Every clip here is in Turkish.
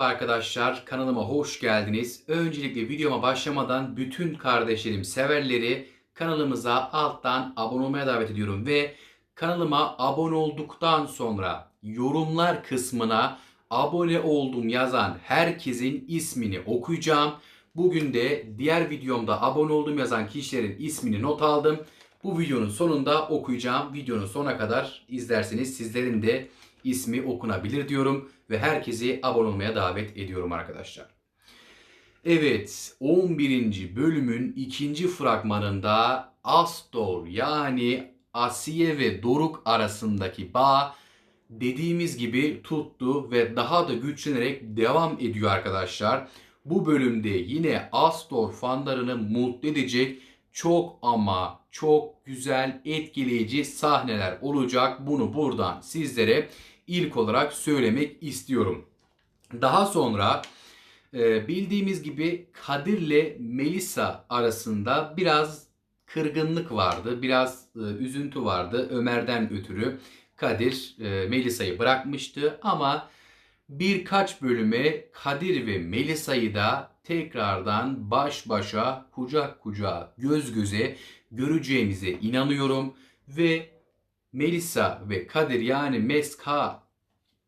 Arkadaşlar kanalıma hoş geldiniz. Öncelikle videoma başlamadan bütün kardeşlerim, severleri kanalımıza alttan abone olmaya davet ediyorum ve kanalıma abone olduktan sonra yorumlar kısmına abone oldum yazan herkesin ismini okuyacağım. Bugün de diğer videomda abone oldum yazan kişilerin ismini not aldım. Bu videonun sonunda okuyacağım. Videonun sonuna kadar izlerseniz sizlerin de ismi okunabilir diyorum ve herkesi abone olmaya davet ediyorum arkadaşlar. Evet 11. bölümün ikinci fragmanında Astor yani Asiye ve Doruk arasındaki bağ dediğimiz gibi tuttu ve daha da güçlenerek devam ediyor arkadaşlar. Bu bölümde yine Astor fanlarını mutlu edecek çok ama çok güzel etkileyici sahneler olacak. Bunu buradan sizlere ilk olarak söylemek istiyorum. Daha sonra e, bildiğimiz gibi Kadir'le Melisa arasında biraz kırgınlık vardı. Biraz e, üzüntü vardı Ömer'den ötürü. Kadir e, Melisa'yı bırakmıştı ama birkaç bölüme Kadir ve Melisa'yı da tekrardan baş başa, kucak kucağa, göz göze göreceğimize inanıyorum ve Melisa ve Kadir yani Meska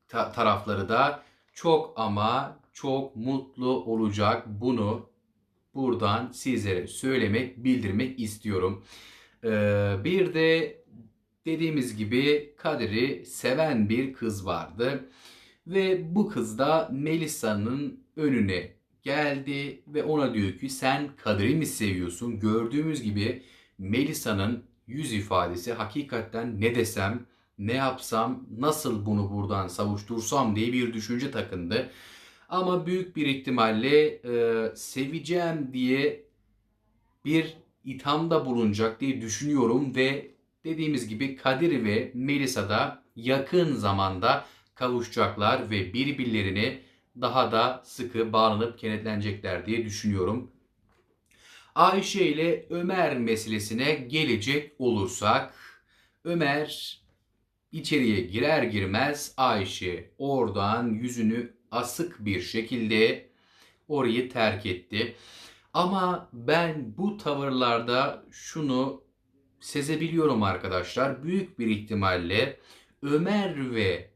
ta- tarafları da çok ama çok mutlu olacak. Bunu buradan sizlere söylemek, bildirmek istiyorum. Ee, bir de dediğimiz gibi Kadir'i seven bir kız vardı. Ve bu kız da Melisa'nın önüne geldi ve ona diyor ki sen Kadir'i mi seviyorsun? Gördüğümüz gibi Melisa'nın yüz ifadesi hakikaten ne desem, ne yapsam, nasıl bunu buradan savuştursam diye bir düşünce takındı. Ama büyük bir ihtimalle e, seveceğim diye bir ithamda bulunacak diye düşünüyorum ve dediğimiz gibi Kadir ve Melisa da yakın zamanda kavuşacaklar ve birbirlerine daha da sıkı bağlanıp kenetlenecekler diye düşünüyorum. Ayşe ile Ömer meselesine gelecek olursak Ömer içeriye girer girmez Ayşe oradan yüzünü asık bir şekilde orayı terk etti. Ama ben bu tavırlarda şunu sezebiliyorum arkadaşlar. Büyük bir ihtimalle Ömer ve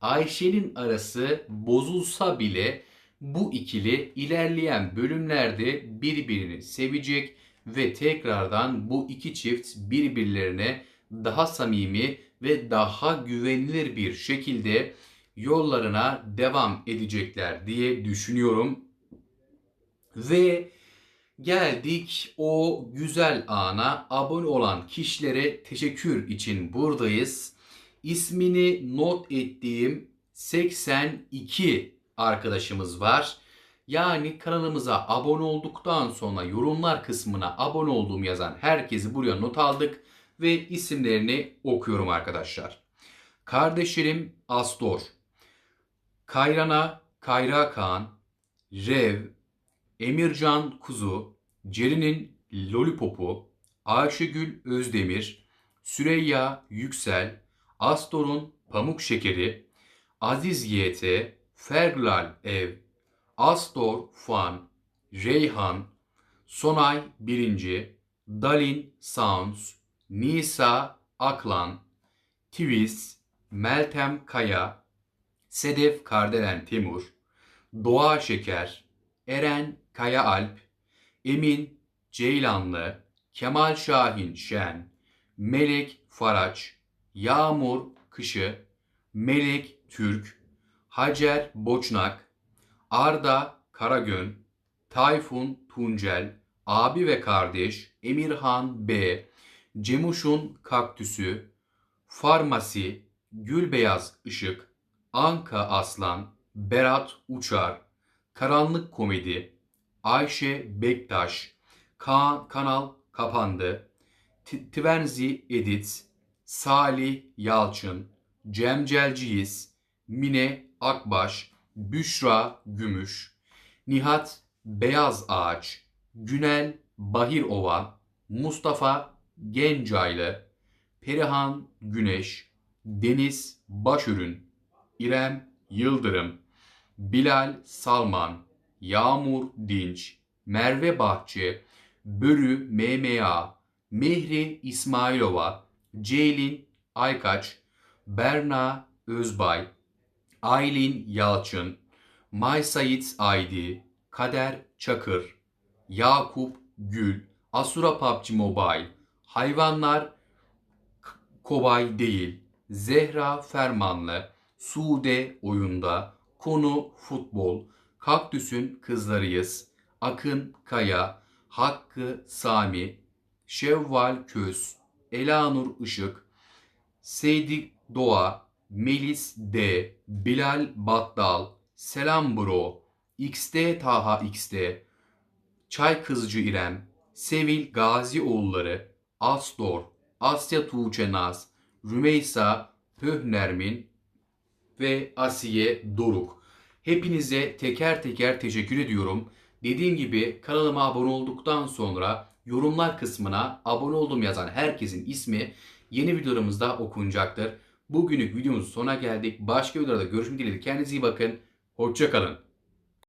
Ayşe'nin arası bozulsa bile bu ikili ilerleyen bölümlerde birbirini sevecek ve tekrardan bu iki çift birbirlerine daha samimi ve daha güvenilir bir şekilde yollarına devam edecekler diye düşünüyorum. Ve geldik o güzel ana abone olan kişilere teşekkür için buradayız. İsmini not ettiğim 82 arkadaşımız var. Yani kanalımıza abone olduktan sonra yorumlar kısmına abone olduğum yazan herkesi buraya not aldık ve isimlerini okuyorum arkadaşlar. Kardeşlerim Astor, Kayrana Kayra Kaan, Rev, Emircan Kuzu, Cerin'in Lollipop'u, Ayşegül Özdemir, Süreyya Yüksel, Astor'un Pamuk Şekeri, Aziz YT, Ferglal Ev, Astor Fan, Reyhan, Sonay Birinci, Dalin Sounds, Nisa Aklan, Twiz, Meltem Kaya, Sedef Kardelen Timur, Doğa Şeker, Eren Kaya Alp, Emin Ceylanlı, Kemal Şahin Şen, Melek Faraç, Yağmur Kışı, Melek Türk, Hacer Boçnak, Arda Karagön, Tayfun Tuncel, abi ve kardeş Emirhan B, Cemuş'un Kaktüsü, Farmasi, Gülbeyaz Işık, Anka Aslan, Berat Uçar, Karanlık Komedi, Ayşe Bektaş, Kaan Kanal Kapandı, T- Tvenzi Edit, Salih Yalçın, Cem Celciyiz, Mine Akbaş, Büşra Gümüş, Nihat Beyaz Ağaç, Günel Bahirova, Mustafa Gencaylı, Perihan Güneş, Deniz Başürün, İrem Yıldırım, Bilal Salman, Yağmur Dinç, Merve Bahçe, Börü MMA, Mehri İsmailova, Ceylin Aykaç, Berna Özbay, Aylin Yalçın, May Aydi, Kader Çakır, Yakup Gül, Asura PUBG Mobile, Hayvanlar Kobay değil, Zehra Fermanlı, Sude Oyunda, Konu Futbol, Kaktüs'ün Kızlarıyız, Akın Kaya, Hakkı Sami, Şevval Köz, Elanur Işık, Seydi Doğa, Melis D, Bilal Battal, Selam Bro, XD Taha XD, Çay Kızcı İrem, Sevil Gazioğulları, Astor, Asya Tuğçe Naz, Rümeysa Höhnermin ve Asiye Doruk. Hepinize teker teker teşekkür ediyorum. Dediğim gibi kanalıma abone olduktan sonra yorumlar kısmına abone oldum yazan herkesin ismi yeni videolarımızda okunacaktır. Bugünlük videomuzun sonuna geldik. Başka videolarda görüşmek dileğiyle. Kendinize iyi bakın. Hoşçakalın.